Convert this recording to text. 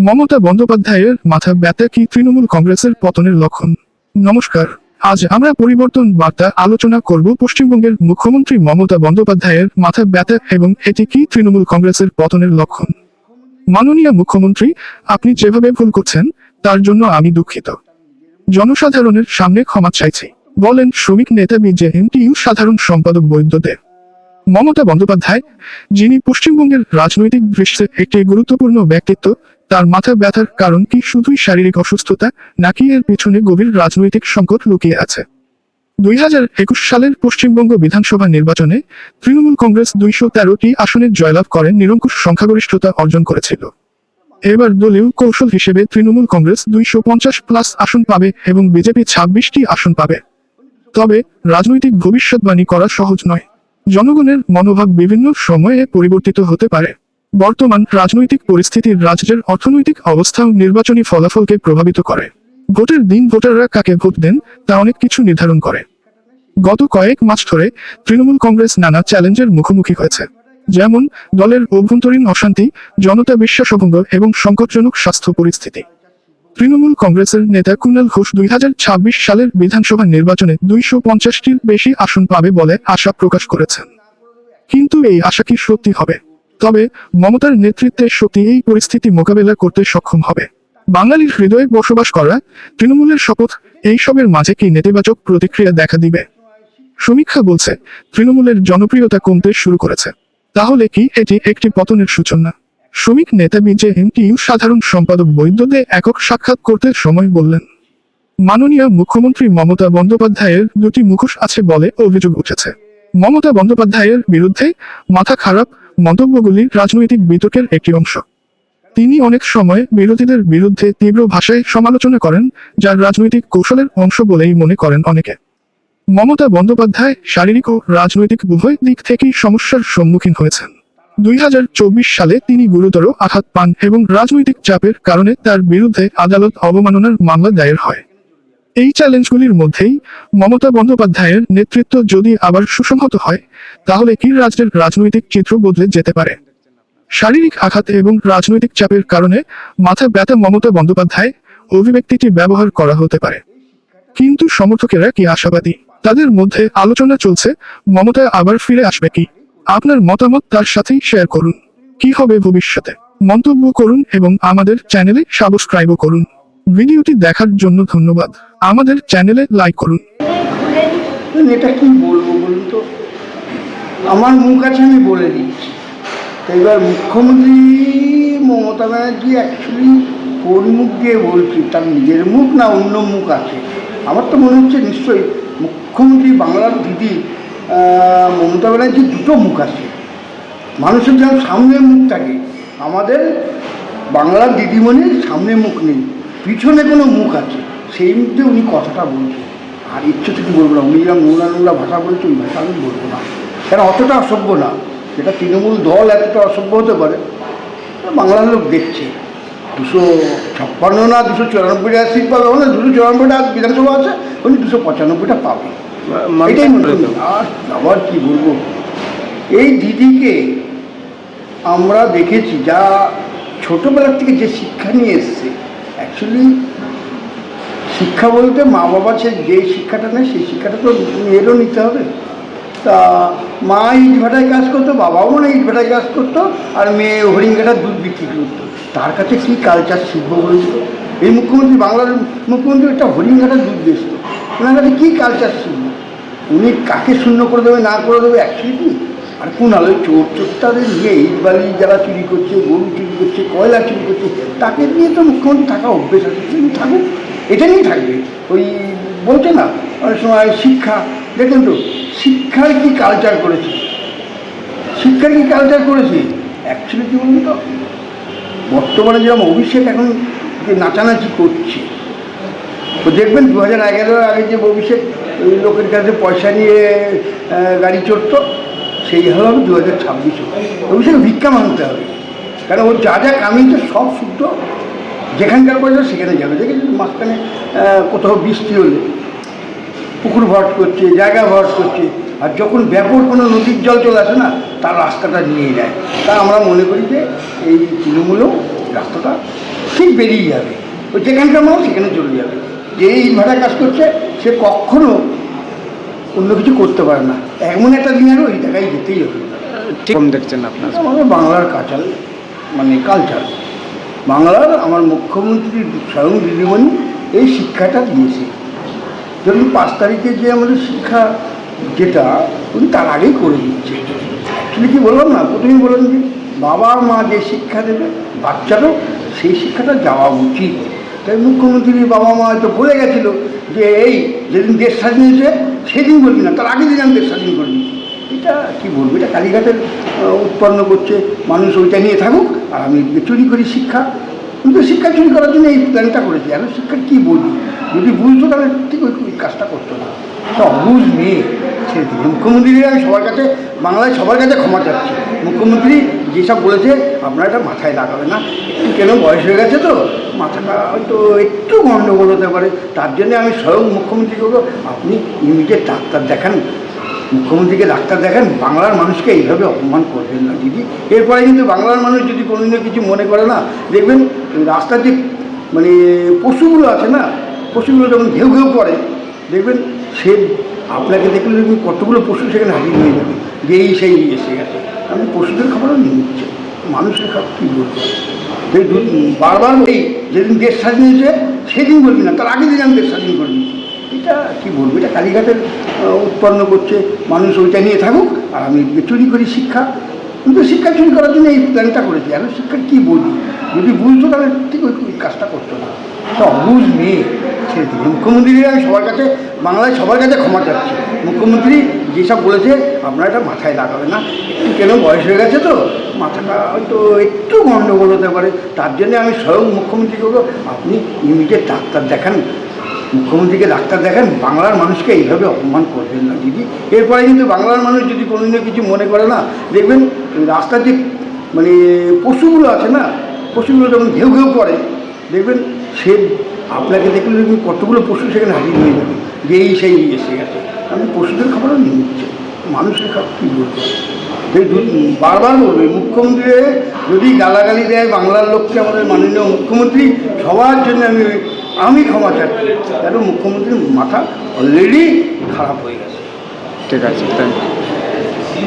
মমতা বন্দ্যোপাধ্যায়ের মাথা ব্যথা কি তৃণমূল কংগ্রেসের পতনের লক্ষণ? নমস্কার, আজ আমরা পরিবর্তন বার্তা আলোচনা করব পশ্চিমবঙ্গের মুখ্যমন্ত্রী মমতা বন্দ্যোপাধ্যায়ের মাথা ব্যথা এবং এটি কি তৃণমূল কংগ্রেসের পতনের লক্ষণ? মাননীয় মুখ্যমন্ত্রী, আপনি যেভাবে ভুল করছেন, তার জন্য আমি দুঃখিত। জনসাধারণের সামনে ক্ষমা চাইছি। বলেন, শ্রমিক নেতা বিজেএমটিইউ সাধারণ সম্পাদক বৈদ্যদেব। মমতা বন্দ্যোপাধ্যায়, যিনি পশ্চিমবঙ্গের রাজনৈতিক দৃশ্যে একটি গুরুত্বপূর্ণ ব্যক্তিত্ব, তার মাথা ব্যথার কারণ কি শুধুই শারীরিক অসুস্থতা নাকি এর পিছনে গভীর রাজনৈতিক সংকট লুকিয়ে আছে? দুই হাজার একুশ সালের পশ্চিমবঙ্গ বিধানসভা নির্বাচনে তৃণমূল কংগ্রেস দুইশো তেরোটি আসনে জয়লাভ করে নিরঙ্কুশ সংখ্যাগরিষ্ঠতা অর্জন করেছিল। এবার দলীয় কৌশল হিসেবে তৃণমূল কংগ্রেস দুইশো পঞ্চাশ প্লাস আসন পাবে এবং বিজেপি ছাব্বিশটি আসন পাবে। তবে রাজনৈতিক ভবিষ্যৎবাণী করা সহজ নয়। জনগণের মনোভাব বিভিন্ন সময়ে পরিবর্তিত হতে পারে। বর্তমান রাজনৈতিক পরিস্থিতির রাজ্যের অর্থনৈতিক অবস্থাও নির্বাচনী ফলাফলকে প্রভাবিত করে। ভোটের দিন ভোটাররা কাকে ভোট দেন তা অনেক কিছু নির্ধারণ করে। গত কয়েক মাস ধরে তৃণমূল কংগ্রেস নানা চ্যালেঞ্জের মুখোমুখি হয়েছে। যেমন, দলের অভ্যন্তরীণ অশান্তি, জনতা বিশ্বাসভঙ্গ এবং সংকটজনক স্বাস্থ্য পরিস্থিতি। তৃণমূল কংগ্রেসের নেতা কুণাল ঘোষ দুই হাজার ছাব্বিশ সালের বিধানসভা নির্বাচনে দুইশো পঞ্চাশটির বেশি আসন পাবে বলে আশা প্রকাশ করেছেন। কিন্তু এই আশা কি সত্যি হবে? তবে মমতার নেতৃত্বে সত্যি এই পরিস্থিতি মোকাবেলা করতে সক্ষম হবে। বাঙালির হৃদয়ে বসবাস করা তৃণমূলের শপথ এইসবের মাঝে কি নেতিবাচক প্রতিক্রিয়া দেখা দিবে? সমীক্ষা বলছে, তৃণমূলের জনপ্রিয়তা কমতে শুরু করেছে। তাহলে কি এটি একটি পতনের সূচনা? শ্রমিক নেতা বিজে এমটিইউ সাধারণ সম্পাদক বৈদ্যদে একক সাক্ষাৎ করতে সময় বললেন। মাননীয় মুখ্যমন্ত্রী মমতা বন্দ্যোপাধ্যায়ের দুটি মুখোশ আছে বলে অভিযোগ উঠেছে। মমতা বন্দ্যোপাধ্যায়ের বিরুদ্ধে মাথা খারাপ মন্তব্যগুলি রাজনৈতিক বিতর্কের একটি অংশ। তিনি অনেক সময় বিরোধীদের বিরুদ্ধে তীব্র ভাষায় সমালোচনা করেন, যার রাজনৈতিক কৌশলের অংশ বলেই মনে করেন অনেকে। মমতা বন্দ্যোপাধ্যায় শারীরিক ও রাজনৈতিক উভয় দিক থেকেই সমস্যার সম্মুখীন হয়েছেন। দুই হাজার চব্বিশ সালে তিনি গুরুতর আঘাত পান এবং রাজনৈতিক চাপের কারণে তার বিরুদ্ধে আদালত অবমাননার মামলা দায়ের হয়। এই চ্যালেঞ্জগুলির মধ্যেই মমতা বন্দ্যোপাধ্যায়ের নেতৃত্ব যদি আবার সুসংহত হয়, তাহলে কি রাজ্যের রাজনৈতিক চিত্র বদলে যেতে পারে? শারীরিক আঘাত এবং রাজনৈতিক চাপের কারণে মাথা ব্যথা মমতা বন্দ্যোপাধ্যায় অভিব্যক্তিটি ব্যবহার করা হতে পারে। কিন্তু সমর্থকেরা কি আশাবাদী? তাদের মধ্যে আলোচনা চলছে, মমতা আবার ফিরে আসবে কি? আপনার মতামত তার সাথেই শেয়ার করুন। কি হবে ভবিষ্যতে? মন্তব্য করুন এবং আমাদের চ্যানেলে সাবস্ক্রাইবও করুন। ভিডিওটি দেখার জন্য ধন্যবাদ। আমাদের চ্যানেলে লাইক করুন। এটা কি বলব বলুন তো? আমার মুখ আছে, আমি বলে দিচ্ছি। এবার মুখ্যমন্ত্রী মমতা ব্যানার্জি অ্যাকচুয়ালি কোন মুখ দিয়ে বলছি? তার নিজের মুখ না অন্য মুখ আছে? আমার তো মনে হচ্ছে নিশ্চয়ই মুখ্যমন্ত্রী বাংলার দিদি মমতা ব্যানার্জির দুটো মুখ আছে। মানুষের যেমন সামনে মুখ থাকে আমাদের বাংলার দিদিমণির সামনে মুখ নেই। পিছনে কোনো মুখ আছে। সেই মুখ উনি কথাটা বলছেন। আর ইচ্ছে থেকে বলব না। উনি যেরকম নোংরা নোংরা ভাষা বলছে ওই ভাষা আমি বলব না। কেন? অতটা অসভ্য না। যেটা তৃণমূল দল এতটা অসভ্য হতে পারে। বাংলার লোক দেখছে। দুশো ছাপ্পান্ন না, দুশো চুরানব্বইটা সিট পাবে। ওখানে দুশো চুরানব্বইটা বিধানসভা আছে। উনি দুশো পঁচানব্বইটা পাবে। এটাই আর আবার কি বলব? এই দিদিকে আমরা দেখেছি যা ছোটোবেলার থেকে যে শিক্ষা নিয়ে এসছে অ্যাকচুয়ালি শিক্ষা বলতে মা বাবা সে যে শিক্ষাটা নেয় সেই শিক্ষাটা তো মেয়েরও নিতে হবে। তা মা ইট ভাটায় কাজ করতো বাবাও মনে হয় ইট ভাটায় কাজ করতো আর মেয়ে হরিঙ্গাটার দুধ বিক্রি করতো। তার কাছে কী কালচার শিখব বলেছিল? এই মুখ্যমন্ত্রী বাংলার মুখ্যমন্ত্রী একটা হরিঙ্গাটার দুধ বেচত। ওনার কাছে কী কালচার শিখব উনি কাকে শূন্য করে দেবে, না করে দেবে অ্যাকচুয়ালি আর কোন আলো, চোর চোরটাদের নিয়ে ইট বালি যারা চুরি করছে, গরু চুরি করছে, কয়লা চুরি করছে, তাকে নিয়ে তো মুখ্যমন্ত্রী থাকা অভ্যেস আছে তিনি থাকুক। এটা নিয়েই থাকবে। ওই বলছে না, অনেক সময় শিক্ষা, দেখেন তো, শিক্ষার কি কালচার করেছে? শিক্ষার কি কালচার করেছে? অ্যাকচুয়ালি কি বলুন তো? বর্তমানে যেরকম অভিষেক এখন নাচানাচি করছে তো দেখবেন দু হাজার এগারোর আগে যে ভবিষ্যৎ, ওই লোকের কাছে পয়সা নিয়ে গাড়ি চড়তো, সেই হলো আমি দু হাজার ছাব্বিশে অভিষেক ভিক্ষা মানতে হবে। কারণ ও যা যা কামিয়েছে সব শুদ্ধ। যেখানকার পয়সা সেখানে যাবে। দেখেছি মাঝখানে কোথাও বৃষ্টি হলে, পুকুর ভরাট করছে, জায়গা ভরাট করছে, আর যখন ব্যাপক কোনো নদীর জল চলে আসে না, তার রাস্তাটা নিয়ে যায় তা আমরা মনে করি যে এই তৃণমূলও রাস্তাটা ঠিক বেরিয়ে যাবে। ও যেখানকার মানুষ সেখানে চলে যাবে। যে ইনভার্টার কাজ করছে সে কখনো অন্য কিছু করতে পারে না। এমন একটা দিন আরও ওই জায়গায় যেতেই হবে। কম দেখছেন আপনার? আমাদের বাংলার কাঁচাল মানে কালচার। বাংলার আমার মুখ্যমন্ত্রী স্বয়ং দিদিমণি এই শিক্ষাটা দিয়েছে। ধরুন পাঁচ তারিখে যে আমাদের শিক্ষা যেটা উনি তার আগেই করে দিচ্ছে অ্যাকচুয়ালি কি বললাম না? প্রথমেই বললাম যে বাবা মা যে শিক্ষা দেবে বাচ্চারও সেই শিক্ষাটা যাওয়া উচিত। তাই মুখ্যমন্ত্রী বাবা মা হয়তো বলে গেছিল যে এই যেদিন দেশ স্বাধীন হয়েছে, সেদিন বলবি না, তার আগে দিন আমি দেশ স্বাধীন করে দিচ্ছি এটা কী বলব? এটা কালীঘাটের উৎপন্ন করছে, মানুষ ওইটা নিয়ে থাকুক, আর আমি চুরি করি শিক্ষা। কিন্তু শিক্ষা চুরি করার জন্য এই প্ল্যানটা করেছি। আর শিক্ষার কী বুঝি যদি বুঝতো তাহলে ঠিক ওই কাজটা করতো না। অবুঝ মেয়ে ছেড়ে দিই মুখ্যমন্ত্রী আমি সবার কাছে, বাংলায় সবার কাছে ক্ষমা চাচ্ছি। মুখ্যমন্ত্রী যেসব বলেছে আপনারা এটা মাথায় লাগাবে না। একটু কেন বয়স হয়ে গেছে তো? মাথাটা হয়তো একটু গণ্ডগোল হতে পারে। তার জন্য আমি স্বয়ং মুখ্যমন্ত্রী করব। আপনি ইমিডিয়েট ডাক্তার দেখান। মুখ্যমন্ত্রীকে ডাক্তার দেখেন। বাংলার মানুষকে এইভাবে অপমান করবেন না, দিদি। এরপরে কিন্তু বাংলার মানুষ যদি কোনোদিনও কিছু মনে করে না, দেখবেন রাস্তার যে মানে পশুগুলো আছে না, পশুগুলো যখন ঘেউ ঘেউ করে, দেখবেন সে আপনাকে দেখলে কতগুলো পশু সেখানে হাজির হয়ে যাবে। যে এই সেই এসে গেছে। আমি পশুদের খাবারও নিয়ে নিচ্ছি মানুষের খাবার কী বলব? বারবার এই যেদিন দেশ স্বাধীন হয়েছে, সেদিন বলবি না, তার আগের দিন আমি দেশ স্বাধীন করে দিচ্ছি এটা কী বলব? এটা কালীঘাটের উৎপন্ন করছে, মানুষ ওইটা নিয়ে থাকুক, আর আমি চুরি করি শিক্ষা। কিন্তু শিক্ষা চুরি করার জন্য এই প্ল্যানটা করেছি। আর শিক্ষার কী বুঝি যদি বুঝতো তাহলে ঠিক ওই কাজটা করতো না। তো অবুঝ মেয়ে। ছেড়ে দিই মুখ্যমন্ত্রী আমি সবার কাছে, বাংলায় সবার কাছে ক্ষমা চাচ্ছি। মুখ্যমন্ত্রী যেসব বলেছে আপনারা এটা মাথায় লাগাবে না। একটু কেন বয়স হয়ে গেছে তো? মাথাটা হয়তো একটু গণ্ডগোল হতে পারে। তার জন্য আমি স্বয়ং মুখ্যমন্ত্রী করব। আপনি ইমিডিয়েট ডাক্তার দেখান। মুখ্যমন্ত্রীকে ডাক্তার দেখেন। বাংলার মানুষকে এইভাবে অপমান করবেন না, দিদি। এরপরে কিন্তু বাংলার মানুষ যদি কোনোদিনও কিছু মনে করে না, দেখবেন রাস্তার যে মানে পশুগুলো আছে না, পশুগুলো যখন ঘেউ ঘেউ করে, দেখবেন সে আপনাকে দেখলে দেখবেন কতগুলো পশু সেখানে হাজির হয়ে যাবে। যে এই সেই এসে গেছে আমি পশুদের খাবারও নিয়ে নিচ্ছি মানুষের খাবার কী বলব? বারবার বলবে মুখ্যমন্ত্রী যদি গালাগালি দেয় বাংলার লোককে, আমাদের মাননীয় মুখ্যমন্ত্রী, সবার জন্য আমি আমি ক্ষমা চাচ্ছি কেন? মুখ্যমন্ত্রীর মাথা অলরেডি খারাপ হয়ে গেছে। ঠিক আছে থ্যাংক ইউ